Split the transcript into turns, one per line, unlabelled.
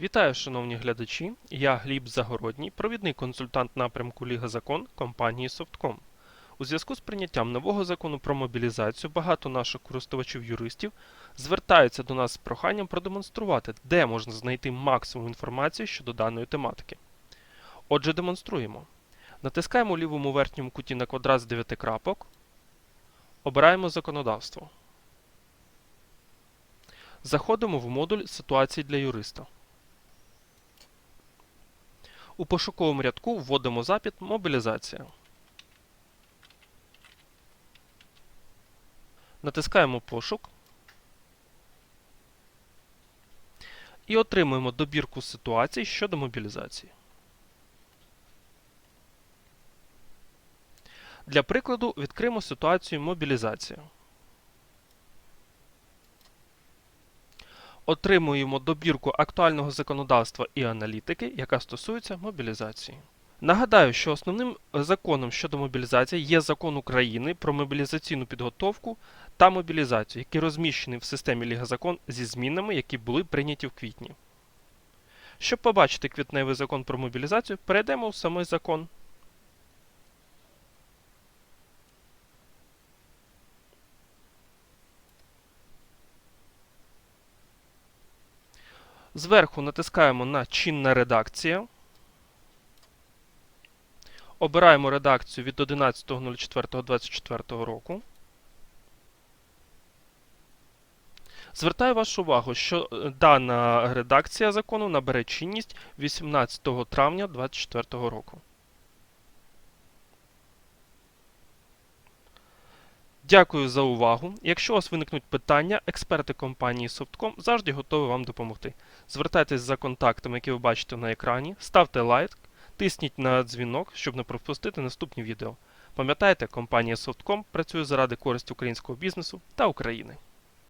Вітаю, шановні глядачі! Я Гліб Загородній, провідний консультант напрямку Ліга Закон компанії Softcom. У зв'язку з прийняттям нового закону про мобілізацію багато наших користувачів-юристів звертаються до нас з проханням продемонструвати, де можна знайти максимум інформації щодо даної тематики. Отже, демонструємо. Натискаємо у лівому верхньому куті на квадрат з 9 крапок. Обираємо законодавство. Заходимо в модуль ситуації для юриста. У пошуковому рядку вводимо запит Мобілізація. Натискаємо Пошук і отримуємо добірку ситуацій щодо мобілізації. Для прикладу відкриємо ситуацію мобілізація. Отримуємо добірку актуального законодавства і аналітики, яка стосується мобілізації. Нагадаю, що основним законом щодо мобілізації є закон України про мобілізаційну підготовку та мобілізацію, який розміщений в системі Ліга Закон зі змінами, які були прийняті в квітні. Щоб побачити квітневий закон про мобілізацію, перейдемо в самий закон. Зверху натискаємо на Чинна редакція. Обираємо редакцію від 11.04.24 року. Звертаю вашу увагу, що е, дана редакція закону набере чинність 18 травня 2024 року. Дякую за увагу. Якщо у вас виникнуть питання, експерти компанії Softcom завжди готові вам допомогти. Звертайтесь за контактами, які ви бачите на екрані, ставте лайк, тисніть на дзвінок, щоб не пропустити наступні відео. Пам'ятайте, компанія Softcom працює заради користі українського бізнесу та України.